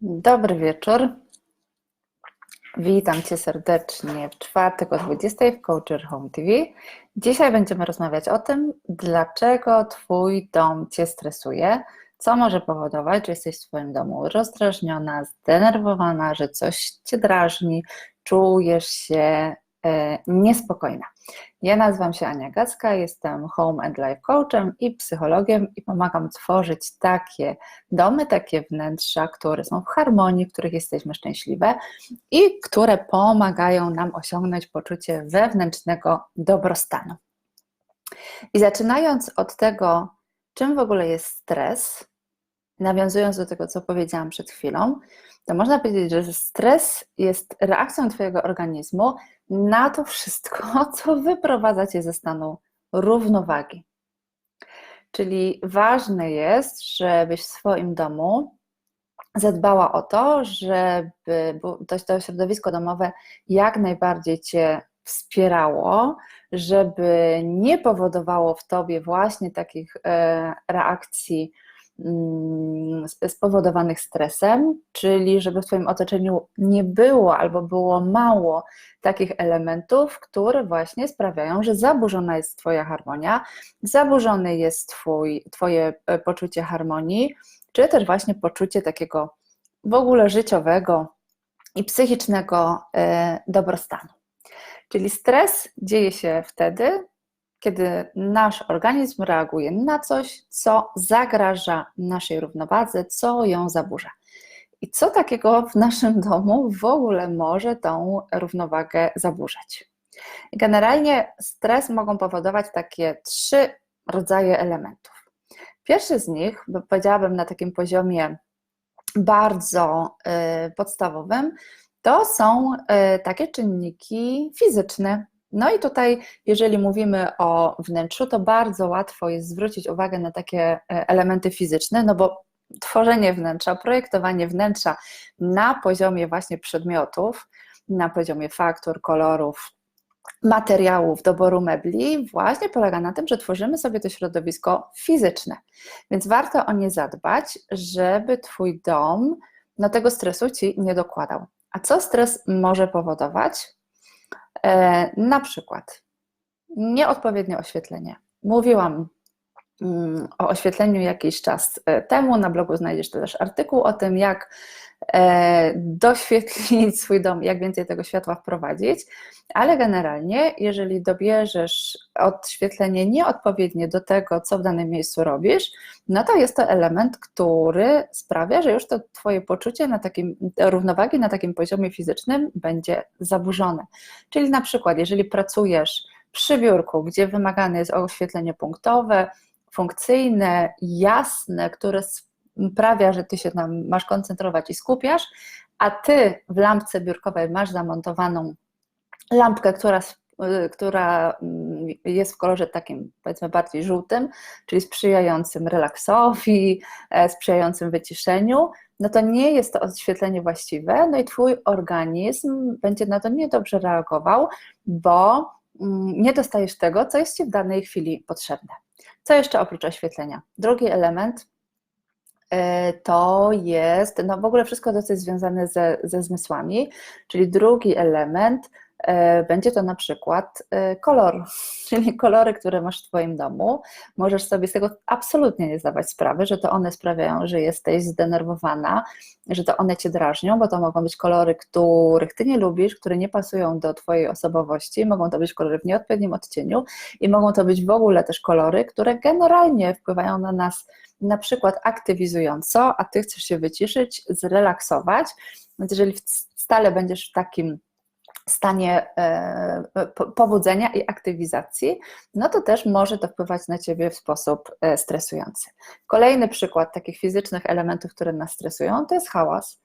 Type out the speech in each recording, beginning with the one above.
Dobry wieczór. Witam Cię serdecznie w czwartek o 20 w Coacher Home TV. Dzisiaj będziemy rozmawiać o tym, dlaczego Twój dom Cię stresuje, co może powodować, że jesteś w swoim domu rozdrażniona, zdenerwowana, że coś Cię drażni, czujesz się niespokojna. Ja nazywam się Ania Gacka, jestem Home and Life Coachem i psychologiem i pomagam tworzyć takie domy, takie wnętrza, które są w harmonii, w których jesteśmy szczęśliwe i które pomagają nam osiągnąć poczucie wewnętrznego dobrostanu. I zaczynając od tego, czym w ogóle jest stres, nawiązując do tego, co powiedziałam przed chwilą, to można powiedzieć, że stres jest reakcją Twojego organizmu na to wszystko, co wyprowadza Cię ze stanu równowagi. Czyli ważne jest, żebyś w swoim domu zadbała o to, żeby to, środowisko domowe jak najbardziej Cię wspierało, żeby nie powodowało w Tobie właśnie takich e, reakcji spowodowanych stresem, czyli żeby w Twoim otoczeniu nie było albo było mało takich elementów, które właśnie sprawiają, że zaburzona jest Twoja harmonia, zaburzone jest twój, Twoje e, poczucie harmonii, czy też właśnie poczucie takiego w ogóle życiowego i psychicznego e, dobrostanu. Czyli stres dzieje się wtedy, kiedy nasz organizm reaguje na coś, co zagraża naszej równowadze, co ją zaburza. I co takiego w naszym domu w ogóle może tą równowagę zaburzać? Generalnie stres mogą powodować takie trzy rodzaje elementów. Pierwszy z nich, powiedziałabym na takim poziomie bardzo y, podstawowym, to są y, takie czynniki fizyczne, no i tutaj, jeżeli mówimy o wnętrzu, to bardzo łatwo jest zwrócić uwagę na takie e, elementy fizyczne, no bo tworzenie wnętrza, projektowanie wnętrza na poziomie właśnie przedmiotów, na poziomie faktur, kolorów, materiałów, doboru mebli, właśnie polega na tym, że tworzymy sobie to środowisko fizyczne. Więc warto o nie zadbać, żeby Twój dom no, tego stresu Ci nie dokładał. A co stres może powodować? E, na przykład nieodpowiednie oświetlenie. Mówiłam o oświetleniu jakiś czas e, temu. Na blogu znajdziesz też artykuł o tym, jak e, doświetlić swój dom, jak więcej tego światła wprowadzić, ale generalnie, jeżeli dobierzesz odświetlenie nieodpowiednie do tego, co w danym miejscu robisz, no to jest to element, który sprawia, że już to Twoje poczucie na takim, równowagi na takim poziomie fizycznym będzie zaburzone. Czyli na przykład, jeżeli pracujesz przy biurku, gdzie wymagane jest oświetlenie punktowe, funkcyjne, jasne, które sprawia, że ty się tam masz koncentrować i skupiasz, a ty w lampce biurkowej masz zamontowaną lampkę, która, która mm, jest w kolorze takim, powiedzmy, bardziej żółtym, czyli sprzyjającym relaksowi, e, sprzyjającym wyciszeniu, no to nie jest to oświetlenie właściwe, no i twój organizm będzie na to niedobrze reagował, bo mm, nie dostajesz tego, co jest ci w danej chwili potrzebne. Co jeszcze oprócz oświetlenia? Drugi element E, to jest no w ogóle wszystko co jest związane ze, ze zmysłami, czyli drugi element będzie to na przykład e, kolor, czyli kolory, które masz w Twoim domu. Możesz sobie z tego absolutnie nie zdawać sprawy, że to one sprawiają, że jesteś zdenerwowana, że to one Cię drażnią, bo to mogą być kolory, których Ty nie lubisz, które nie pasują do Twojej osobowości, mogą to być kolory w nieodpowiednim odcieniu i mogą to być w ogóle też kolory, które generalnie wpływają na nas na przykład aktywizująco, a ty chcesz się wyciszyć, zrelaksować, więc jeżeli stale będziesz w takim stanie e, pobudzenia i aktywizacji, no to też może to wpływać na ciebie w sposób e, stresujący. Kolejny przykład takich fizycznych elementów, które nas stresują, to jest hałas.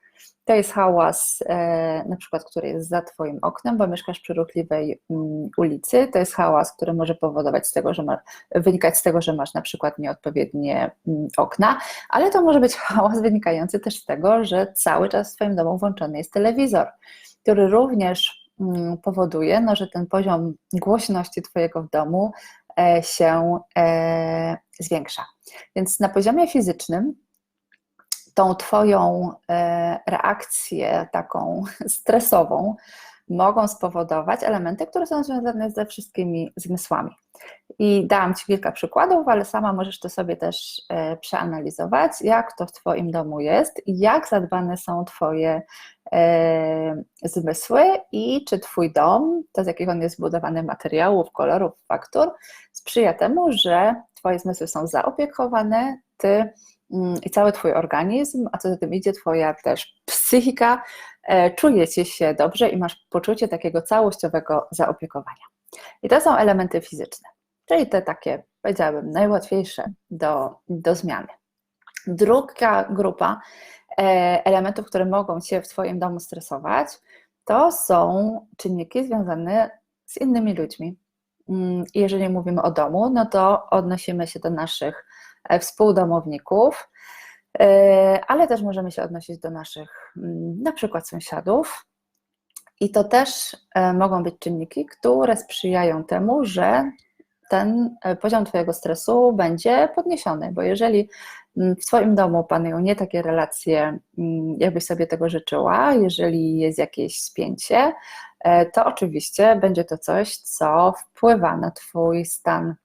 To jest hałas, e, na przykład, który jest za Twoim oknem, bo mieszkasz przy ruchliwej mm, ulicy. To jest hałas, który może powodować z tego, że ma, wynikać z tego, że masz na przykład nieodpowiednie mm, okna, ale to może być hałas wynikający też z tego, że cały czas w Twoim domu włączony jest telewizor, który również powoduje, no, że ten poziom głośności Twojego w domu e, się e, zwiększa. Więc na poziomie fizycznym tą Twoją reakcję taką stresową mogą spowodować elementy, które są związane ze wszystkimi zmysłami. I dałam Ci kilka przykładów, ale sama możesz to sobie też e, przeanalizować, jak to w Twoim domu jest jak zadbane są Twoje e, zmysły i czy Twój dom, to z jakich on jest zbudowany materiałów, kolorów, faktur, sprzyja temu, że Twoje zmysły są zaopiekowane, Ty mm, i cały Twój organizm, a co za tym idzie, Twoja też psychika, e, czujecie się dobrze i masz poczucie takiego całościowego zaopiekowania. I to są elementy fizyczne, czyli te takie, powiedziałabym, najłatwiejsze do, do zmiany. Druga grupa e, elementów, które mogą Cię w Twoim domu stresować, to są czynniki związane z innymi ludźmi. Mm, jeżeli mówimy o domu, no to odnosimy się do naszych e, współdomowników, e, ale też możemy się odnosić do naszych mm, na przykład sąsiadów, i to też mogą być czynniki, które sprzyjają temu, że ten e, poziom Twojego stresu będzie podniesiony, bo jeżeli mm, w Twoim domu panują nie takie relacje, mm, jakbyś sobie tego życzyła, jeżeli jest jakieś spięcie, e, to oczywiście będzie to coś, co wpływa na Twój stan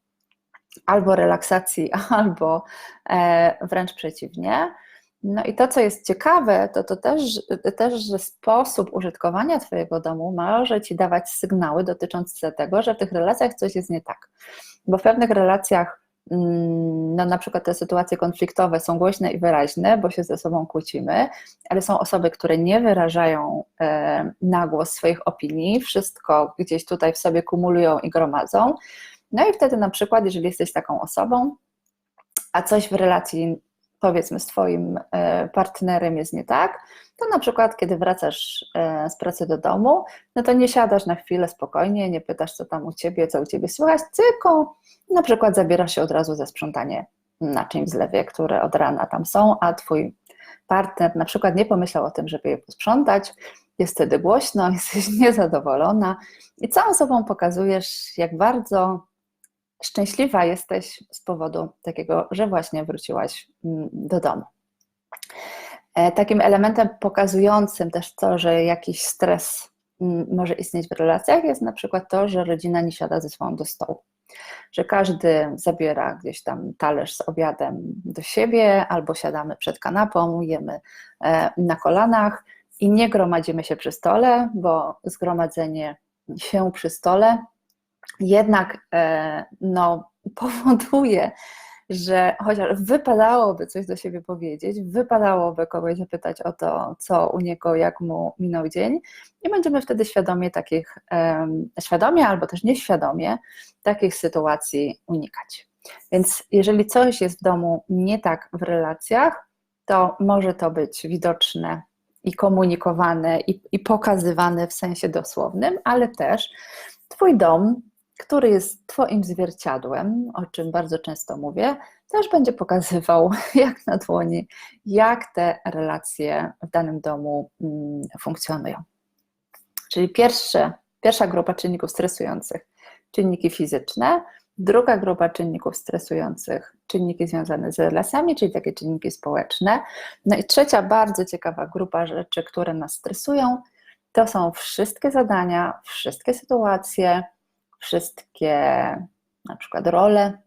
albo relaksacji, albo wręcz przeciwnie. No i to, co jest ciekawe, to, to też, też, że sposób użytkowania Twojego domu może Ci dawać sygnały dotyczące tego, że w tych relacjach coś jest nie tak. Bo w pewnych relacjach, mm, no na przykład te sytuacje konfliktowe są głośne i wyraźne, bo się ze sobą kłócimy, ale są osoby, które nie wyrażają e, na głos swoich opinii, wszystko gdzieś tutaj w sobie kumulują i gromadzą. No i wtedy na przykład, jeżeli jesteś taką osobą, a coś w relacji powiedzmy z Twoim e, partnerem jest nie tak, to na przykład kiedy wracasz e, z pracy do domu, no to nie siadasz na chwilę spokojnie, nie pytasz co tam u Ciebie, co u Ciebie słychać, tylko na przykład zabierasz się od razu za sprzątanie naczyń w zlewie, które od rana tam są, a Twój partner na przykład nie pomyślał o tym, żeby je posprzątać, jest wtedy głośno, jesteś niezadowolona i całą sobą pokazujesz, jak bardzo szczęśliwa jesteś z powodu takiego, że właśnie wróciłaś mm, do domu. E, takim elementem pokazującym też to, że jakiś stres mm, może istnieć w relacjach, jest na przykład to, że rodzina nie siada ze sobą do stołu. Że każdy zabiera gdzieś tam talerz z obiadem do siebie, albo siadamy przed kanapą, jemy e, na kolanach i nie gromadzimy się przy stole, bo zgromadzenie się przy stole jednak e, no, powoduje, że chociaż wypadałoby coś do siebie powiedzieć, wypadałoby kogoś zapytać o to, co u niego, jak mu minął dzień, i będziemy wtedy świadomie takich, świadomie albo też nieświadomie takich sytuacji unikać. Więc jeżeli coś jest w domu nie tak w relacjach, to może to być widoczne i komunikowane i, i pokazywane w sensie dosłownym, ale też Twój dom który jest Twoim zwierciadłem, o czym bardzo często mówię, też będzie pokazywał, jak na dłoni, jak te relacje w danym domu mm, funkcjonują. Czyli pierwsze, pierwsza grupa czynników stresujących czynniki fizyczne, druga grupa czynników stresujących czynniki związane z relacjami, czyli takie czynniki społeczne. No i trzecia bardzo ciekawa grupa rzeczy, które nas stresują, to są wszystkie zadania, wszystkie sytuacje, wszystkie na przykład role,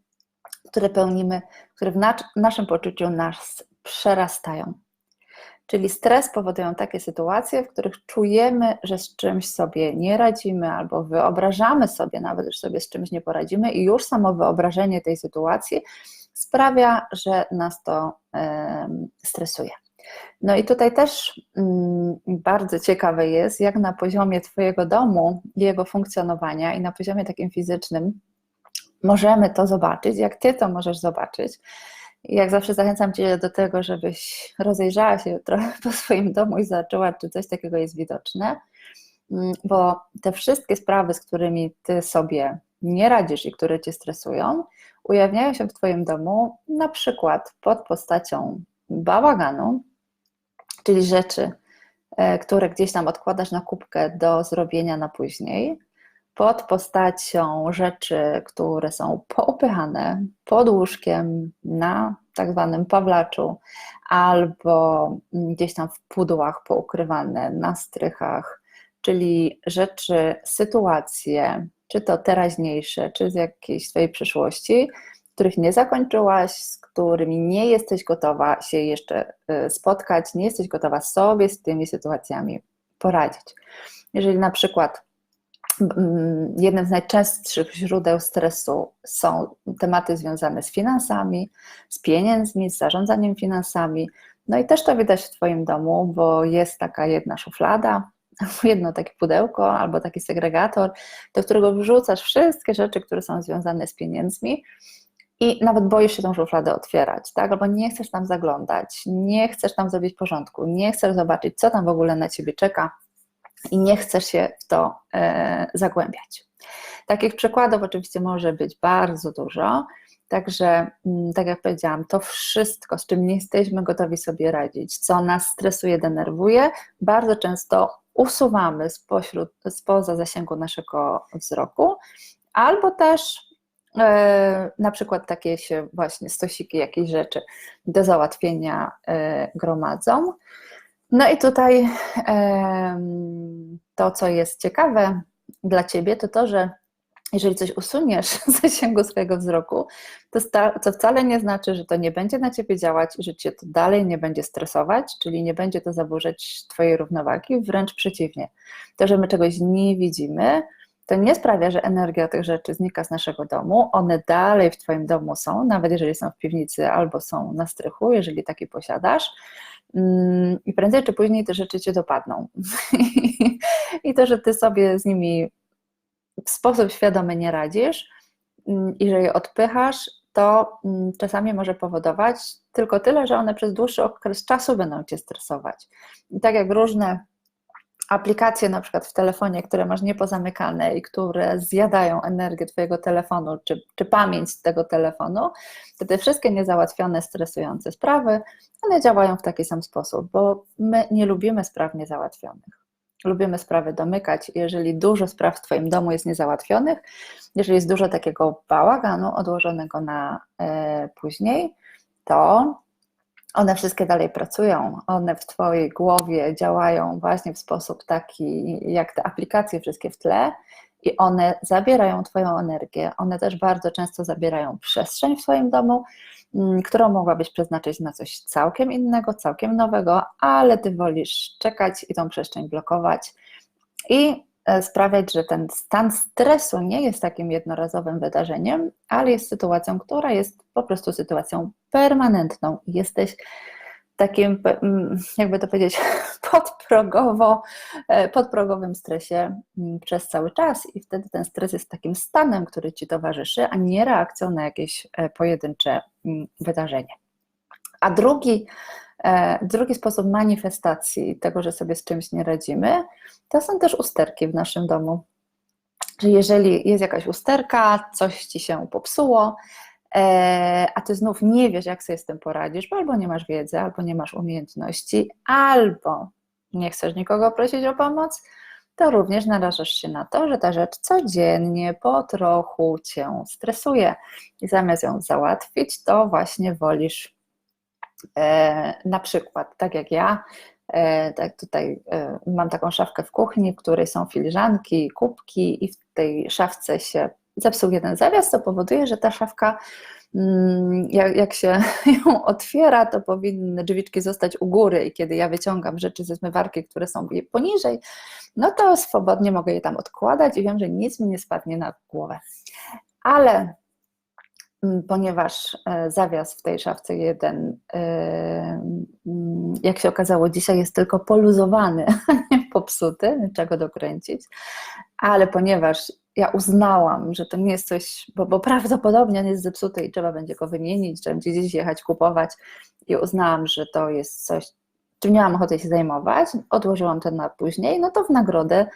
które pełnimy, które w naszym poczuciu nas przerastają. Czyli stres powodują takie sytuacje, w których czujemy, że z czymś sobie nie radzimy, albo wyobrażamy sobie nawet, że sobie z czymś nie poradzimy, i już samo wyobrażenie tej sytuacji sprawia, że nas to stresuje. No i tutaj też mm, bardzo ciekawe jest, jak na poziomie Twojego domu jego funkcjonowania, i na poziomie takim fizycznym, możemy to zobaczyć, jak Ty to możesz zobaczyć. I jak zawsze zachęcam Cię do tego, żebyś rozejrzała się trochę po swoim domu i zobaczyła, czy coś takiego jest widoczne, mm, bo te wszystkie sprawy, z którymi Ty sobie nie radzisz i które Cię stresują, ujawniają się w Twoim domu na przykład pod postacią bałaganu, czyli rzeczy, e, które gdzieś tam odkładasz na kubkę do zrobienia na później, pod postacią rzeczy, które są poupychane pod łóżkiem na tak zwanym pawlaczu, albo gdzieś tam w pudłach poukrywane na strychach, czyli rzeczy, sytuacje, czy to teraźniejsze, czy z jakiejś swojej przyszłości, których nie zakończyłaś, z którymi nie jesteś gotowa się jeszcze y, spotkać, nie jesteś gotowa sobie z tymi sytuacjami poradzić. Jeżeli na przykład jednym z najczęstszych źródeł stresu są tematy związane z finansami, z pieniędzmi, z zarządzaniem finansami. No i też to widać w Twoim domu, bo jest taka jedna szuflada, jedno takie pudełko albo taki segregator, do którego wrzucasz wszystkie rzeczy, które są związane z pieniędzmi i nawet boisz się tą szufladę otwierać, tak? Albo nie chcesz tam zaglądać, nie chcesz tam zrobić porządku, nie chcesz zobaczyć, co tam w ogóle na ciebie czeka i nie chcesz się w to e, zagłębiać. Takich przykładów oczywiście może być bardzo dużo. Także, mm, tak jak powiedziałam, to wszystko, z czym nie jesteśmy gotowi sobie radzić, co nas stresuje, denerwuje, bardzo często usuwamy spośród, spoza zasięgu naszego wzroku, albo też na przykład takie się właśnie stosiki jakiejś rzeczy do załatwienia e, gromadzą. No i tutaj to, co jest ciekawe dla Ciebie, to to, że jeżeli coś usuniesz z zasięgu swojego wzroku, to, to wcale nie znaczy, że to nie będzie na Ciebie działać, że Cię to dalej nie będzie stresować, czyli nie będzie to zaburzać Twojej równowagi, wręcz przeciwnie. To, że my czegoś nie widzimy, to nie sprawia, że energia tych rzeczy znika z naszego domu. One dalej w Twoim domu są, nawet jeżeli są w piwnicy albo są na strychu, jeżeli taki posiadasz. Mm, I prędzej czy później te rzeczy cię dopadną. I to, że ty sobie z nimi w sposób świadomy nie radzisz mm, i że je odpychasz, to mm, czasami może powodować tylko tyle, że one przez dłuższy okres czasu będą cię stresować. I tak jak różne aplikacje na przykład w telefonie, które masz niepozamykane i które zjadają energię Twojego telefonu, czy, czy pamięć tego telefonu, to te wszystkie niezałatwione, stresujące sprawy, one działają w taki sam sposób, bo my nie lubimy spraw niezałatwionych. Lubimy sprawy domykać. Jeżeli dużo spraw w Twoim domu jest niezałatwionych, jeżeli jest dużo takiego bałaganu odłożonego na e, później, to one wszystkie dalej pracują, one w Twojej głowie działają właśnie w sposób taki, jak te aplikacje wszystkie w tle, i one zabierają Twoją energię. One też bardzo często zabierają przestrzeń w swoim domu, mm, którą mogłabyś przeznaczyć na coś całkiem innego, całkiem nowego, ale Ty wolisz czekać i tą przestrzeń blokować. I sprawiać, że ten stan stresu nie jest takim jednorazowym wydarzeniem, ale jest sytuacją, która jest po prostu sytuacją permanentną. Jesteś takim, jakby to powiedzieć, podprogowo, e, podprogowym stresie przez cały czas i wtedy ten stres jest takim stanem, który ci towarzyszy, a nie reakcją na jakieś e, pojedyncze wydarzenie. A drugi E, drugi sposób manifestacji tego, że sobie z czymś nie radzimy, to są też usterki w naszym domu. Że jeżeli jest jakaś usterka, coś ci się popsuło, e, a ty znów nie wiesz, jak sobie z tym poradzisz, bo albo nie masz wiedzy, albo nie masz umiejętności, albo nie chcesz nikogo prosić o pomoc, to również narażasz się na to, że ta rzecz codziennie po trochu cię stresuje. I zamiast ją załatwić, to właśnie wolisz E, na przykład, tak jak ja, e, tak tutaj e, mam taką szafkę w kuchni, w której są filiżanki, kubki i w tej szafce się zepsuł jeden zawias, to powoduje, że ta szafka mm, jak, się ją otwiera, to powinny drzwiczki zostać u góry i kiedy ja wyciągam rzeczy ze zmywarki, które są poniżej, no to swobodnie mogę je tam odkładać i wiem, że nic mi nie spadnie na głowę. Ale ponieważ e, zawias w tej szafce jeden, e, mm, jak się okazało, dzisiaj jest tylko poluzowany, nie popsuty, czego dokręcić, ale ponieważ ja uznałam, że to nie jest coś, bo, bo prawdopodobnie on jest zepsuty i trzeba będzie go wymienić, trzeba będzie gdzieś jechać kupować i uznałam, że to jest coś, czym miałam ochotę się zajmować, odłożyłam to na później, no to w nagrodę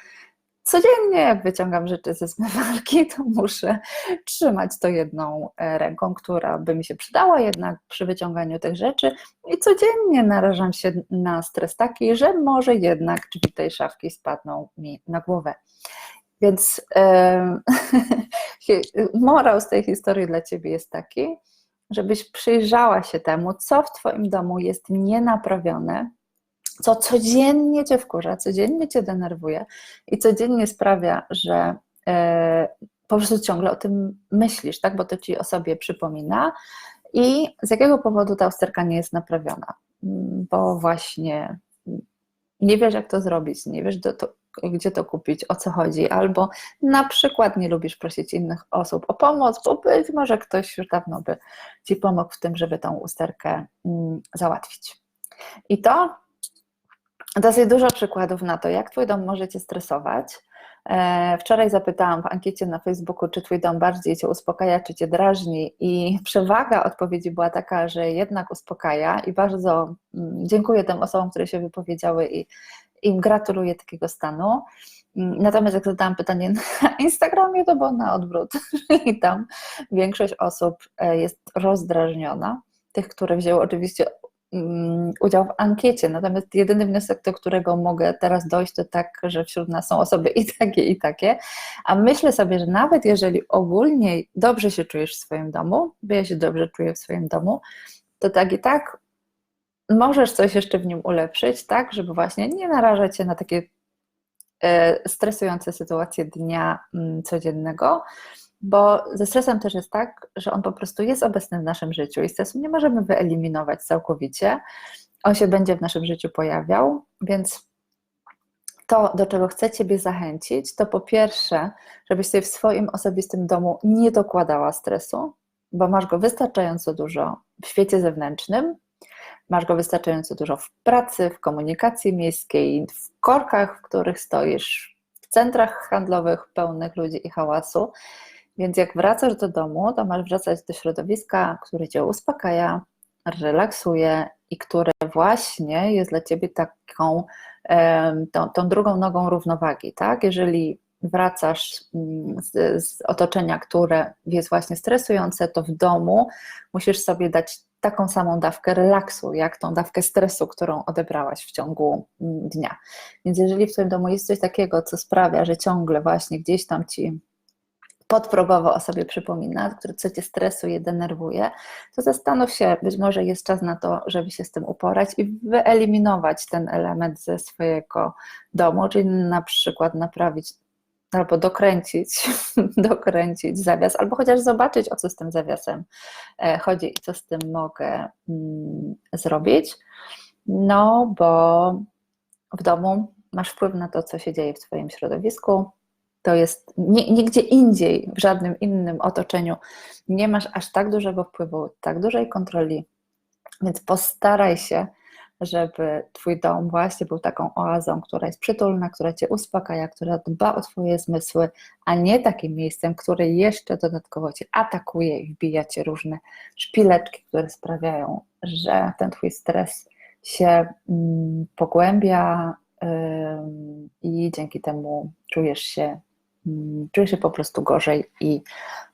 codziennie, jak wyciągam rzeczy ze zmywarki, to muszę trzymać to jedną e, ręką, która by mi się przydała jednak przy wyciąganiu tych rzeczy i codziennie narażam się na stres taki, że może jednak drzwi tej szafki spadną mi na głowę. Więc morał z tej historii dla Ciebie jest taki, żebyś przyjrzała się temu, co w Twoim domu jest nienaprawione, co codziennie Cię wkurza, codziennie Cię denerwuje i codziennie sprawia, że e, po prostu ciągle o tym myślisz, tak? bo to Ci o sobie przypomina i z jakiego powodu ta usterka nie jest naprawiona. Mm, bo właśnie nie wiesz, jak to zrobić, nie wiesz, do, to, gdzie to kupić, o co chodzi, albo na przykład nie lubisz prosić innych osób o pomoc, bo być może ktoś już dawno by Ci pomógł w tym, żeby tą usterkę mm, załatwić. I to dosyć dużo przykładów na to, jak Twój dom może Cię stresować. E, wczoraj zapytałam w ankiecie na Facebooku, czy Twój dom bardziej Cię uspokaja, czy Cię drażni, i przewaga odpowiedzi była taka, że jednak uspokaja. I bardzo mm, dziękuję tym osobom, które się wypowiedziały i im gratuluję takiego stanu. Mm, natomiast jak zadałam pytanie na Instagramie, to było na odwrót. I tam większość osób e, jest rozdrażniona. Tych, które wzięły oczywiście udział w ankiecie. Natomiast jedyny wniosek, do którego mogę teraz dojść, to tak, że wśród nas są osoby i takie, i takie. A myślę sobie, że nawet jeżeli ogólnie dobrze się czujesz w swoim domu, bo ja się dobrze czuję w swoim domu, to tak i tak możesz coś jeszcze w nim ulepszyć, tak, żeby właśnie nie narażać się na takie e, stresujące sytuacje dnia mm, codziennego, bo ze stresem też jest tak, że on po prostu jest obecny w naszym życiu i stresu nie możemy wyeliminować całkowicie. On się będzie w naszym życiu pojawiał, więc to, do czego chcę Ciebie zachęcić, to po pierwsze, żebyś sobie w swoim osobistym domu nie dokładała stresu, bo masz go wystarczająco dużo w świecie zewnętrznym, masz go wystarczająco dużo w pracy, w komunikacji miejskiej, w korkach, w których stoisz, w centrach handlowych pełnych ludzi i hałasu. Więc jak wracasz do domu, to masz wracać do środowiska, które cię uspokaja, relaksuje i które właśnie jest dla ciebie taką tą, tą drugą nogą równowagi, tak? Jeżeli wracasz mm, z, z, otoczenia, które jest właśnie stresujące, to w domu musisz sobie dać taką samą dawkę relaksu, jak tą dawkę stresu, którą odebrałaś w ciągu mm, dnia. Więc jeżeli w Twoim domu jest coś takiego, co sprawia, że ciągle właśnie gdzieś tam Ci podprogowo o sobie przypomina, co Cię stresuje, denerwuje, to zastanów się, być może jest czas na to, żeby się z tym uporać i wyeliminować ten element ze swojego domu, czyli na przykład naprawić albo dokręcić, dokręcić zawias, albo chociaż zobaczyć, o co z tym zawiasem e, chodzi i co z tym mogę mm, zrobić. No, bo w domu masz wpływ na to, co się dzieje w Twoim środowisku. To jest nigdzie indziej, w żadnym innym otoczeniu nie masz aż tak dużego wpływu, tak dużej kontroli, więc postaraj się żeby Twój dom właśnie był taką oazą, która jest przytulna, która Cię uspokaja, która dba o Twoje zmysły, a nie takim miejscem, które jeszcze dodatkowo Cię atakuje i wbija Cię różne szpileczki, które sprawiają, że ten Twój stres się mm, pogłębia i dzięki temu czujesz się, mm, czujesz się po prostu gorzej i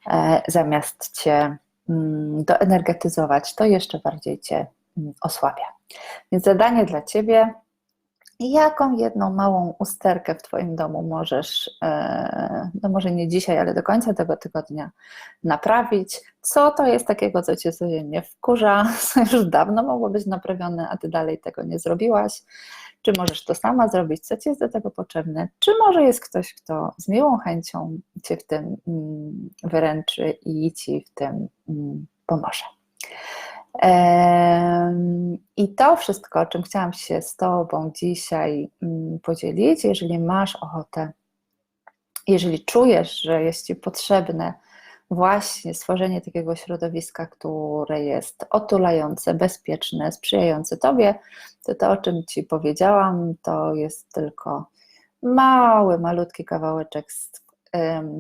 e, zamiast Cię mm, doenergetyzować, to jeszcze bardziej Cię osłabia. Więc zadanie dla Ciebie, jaką jedną małą usterkę w Twoim domu możesz, e, no może nie dzisiaj, ale do końca tego tygodnia naprawić? Co to jest takiego, co Cię codziennie wkurza, co już dawno mogło być naprawione, a Ty dalej tego nie zrobiłaś? Czy możesz to sama zrobić, co Ci jest do tego potrzebne? Czy może jest ktoś, kto z miłą chęcią Cię w tym mm, wyręczy i Ci w tym mm, pomoże? I to wszystko, o czym chciałam się z Tobą dzisiaj mm, podzielić, jeżeli masz ochotę, jeżeli czujesz, że jest Ci potrzebne właśnie stworzenie takiego środowiska, które jest otulające, bezpieczne, sprzyjające Tobie, to to, o czym Ci powiedziałam, to jest tylko mały, malutki kawałeczek z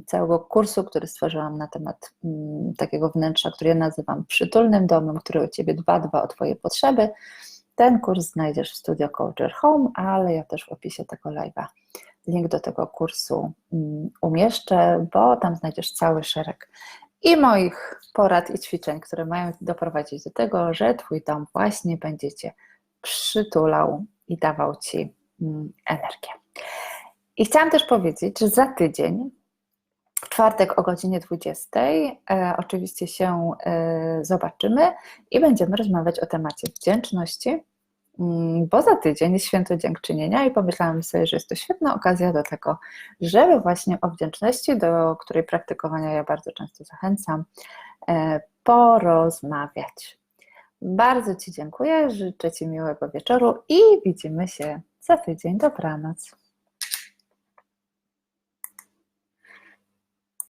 całego kursu, który stworzyłam na temat mm, takiego wnętrza, który ja nazywam przytulnym domem, który o Ciebie dba, dba o Twoje potrzeby. Ten kurs znajdziesz w Studio Culture Home, ale ja też w opisie tego live'a link do tego kursu mm, umieszczę, bo tam znajdziesz cały szereg i moich porad i ćwiczeń, które mają doprowadzić do tego, że Twój dom właśnie będzie Cię przytulał i dawał Ci mm, energię. I chciałam też powiedzieć, że za tydzień, w czwartek o godzinie 20, e, oczywiście się e, zobaczymy i będziemy rozmawiać o temacie wdzięczności, bo za tydzień jest święto dziękczynienia i pomyślałam sobie, że jest to świetna okazja do tego, żeby właśnie o wdzięczności, do której praktykowania ja bardzo często zachęcam, e, porozmawiać. Bardzo Ci dziękuję, życzę Ci miłego wieczoru i widzimy się za tydzień. Dobranoc.